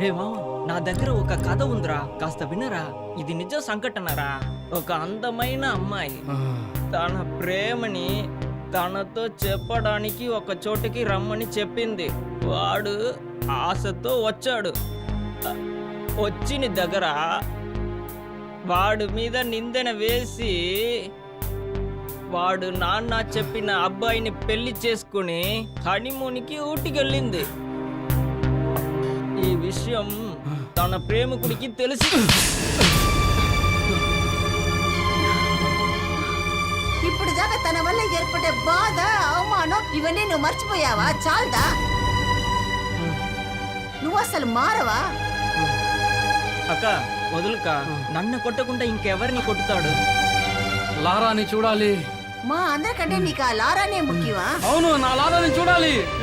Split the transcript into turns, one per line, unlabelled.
రే మామ నా దగ్గర ఒక కథ ఉందిరా. కాస్త వినరా? ఇది నిజ సంఘటనరా. ఒక అందమైన అమ్మాయి తన ప్రేమని తనతో చెప్పడానికి ఒక చోటుకి రమ్మని చెప్పింది. వాడు ఆశతో వచ్చాడు. వచ్చిన దగ్గర వాడు మీద నిందన వేసి వాడు నాన్న చెప్పిన అబ్బాయిని పెళ్ళి చేసుకుని హనీమూన్కి ఊటికెళ్ళింది. విషయం తన ప్రేమికుడికి తెలిసి
ఇప్పుడు దాకా తన వల్ల ఏర్పడే బాధ అవమానం ఇవన్నీ నువ్వు మర్చిపోయావా? చాలదా? నువ్వు అసలు మారవా?
అక్క వదులుక. నన్ను కొట్టకుండా ఇంకెవరిని కొట్టుతాడు?
లారాని చూడాలి.
మా అందరికంటే నీకు ఆ లారానే ముఖ్యమా?
అవును నా లారాని చూడాలి.